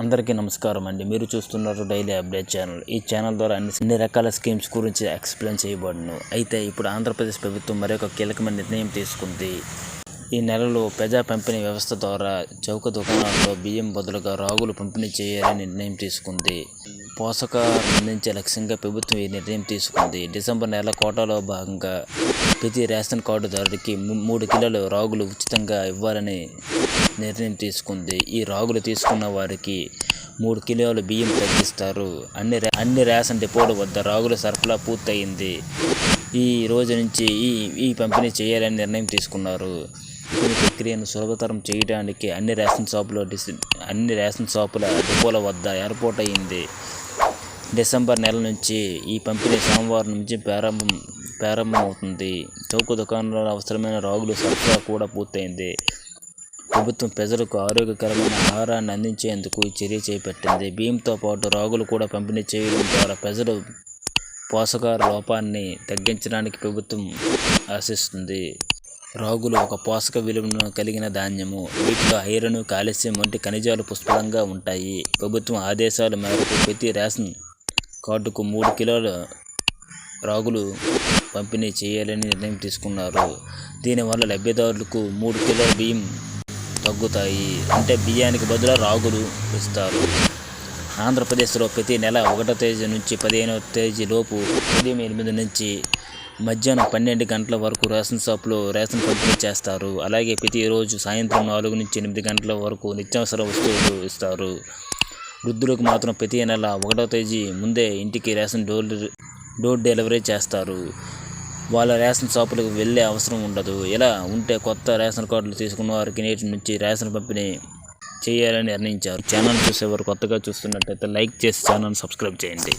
అందరికీ నమస్కారం అండి. మీరు చూస్తున్నారు డైలీ అప్డేట్ ఛానల్ ఈ ఛానల్ ద్వారా అన్ని అన్ని రకాల స్కీమ్స్ గురించి ఎక్స్ప్లెయిన్ చేయబడును. అయితే ఇప్పుడు ఆంధ్రప్రదేశ్ ప్రభుత్వం మరొక కీలకమైన నిర్ణయం తీసుకుంది. ఈ నెలలో ప్రజా పంపిణీ వ్యవస్థ ద్వారా చౌక దుకాణాల్లో బియ్యం బదులుగా రాగులు పంపిణీ చేయాలని నిర్ణయం తీసుకుంది. పోషకాలు అందించే లక్ష్యంగా ప్రభుత్వం ఈ నిర్ణయం తీసుకుంది. డిసెంబర్ నెల కోటాలో భాగంగా ప్రతి రేషన్ కార్డుదారుడికి మూడు కిలోల రాగులు ఉచితంగా ఇవ్వాలని నిర్ణయం తీసుకుంది. ఈ రాగులు తీసుకున్న వారికి మూడు కిలోల బియ్యం తగ్గిస్తారు. అన్ని అన్ని రేషన్ డిపోల వద్ద రాగుల సరఫరా పూర్తయింది. ఈ రోజు నుంచి ఈ ఈ పంపిణీ చేయాలని నిర్ణయం తీసుకున్నారు. ఈ ప్రక్రియను సులభతరం చేయడానికి అన్ని రేషన్ షాపులో డిస్ అన్ని రేషన్ షాపుల డిపోల వద్ద ఏర్పాటు అయింది డిసెంబర్ నెల నుంచి ఈ పంపిణీ సోమవారం నుంచి ప్రారంభం ప్రారంభమవుతుంది. చౌక దుకాణంలో అవసరమైన రాగులు సరఫరా కూడా పూర్తయింది. ప్రభుత్వం ప్రజలకు ఆరోగ్యకరమైన ఆహారాన్ని అందించేందుకు ఈ చర్య చేపట్టింది. బియ్యంతో పాటు రాగులు కూడా పంపిణీ చేయడం ద్వారా ప్రజలు పోషకార లోపాన్ని తగ్గించడానికి ప్రభుత్వం ఆశిస్తుంది. రాగులు ఒక పోషక విలువను కలిగిన ధాన్యము. వీటిలో ఐరన్ కాల్షియం వంటి ఖనిజాలు పుష్కలంగా ఉంటాయి. ప్రభుత్వం ఆదేశాల మేరకు ప్రతి రేషన్ కార్డుకు మూడు కిలోల రాగులు పంపిణీ చేయాలని నిర్ణయం తీసుకున్నారు. దీనివల్ల లబ్ధిదారులకు మూడు కిలోల బియ్యం తగ్గుతాయి. అంటే బియ్యానికి బదులు రాగులు ఇస్తారు. ఆంధ్రప్రదేశ్లో ప్రతి నెల ఒకటో తేదీ నుంచి పదిహేనవ తేదీ లోపు ఉదయం ఎనిమిది నుంచి మధ్యాహ్నం పన్నెండు గంటల వరకు రేషన్ షాప్లో రేషన్ పంపిణీ చేస్తారు. అలాగే ప్రతిరోజు సాయంత్రం నాలుగు నుంచి ఎనిమిది గంటల వరకు నిత్యావసర వస్తువులు ఇస్తారు. వృద్ధులకు మాత్రం ప్రతి నెల ఒకటో తేదీ ముందే ఇంటికి రేషన్ డోర్ డోర్ డెలివరీ చేస్తారు. వాళ్ళ రేషన్ షాపులకు వెళ్ళే అవసరం ఉండదు. ఇలా ఉంటే కొత్త రేషన్ కార్డులు తీసుకున్న వారికి నేటి నుంచి రేషన్ పంపిణీ చేయాలని నిర్ణయించారు. ఛానల్ చూసేవారు కొత్తగా చూస్తున్నట్టయితే లైక్ చేసి ఛానల్ సబ్స్క్రైబ్ చేయండి.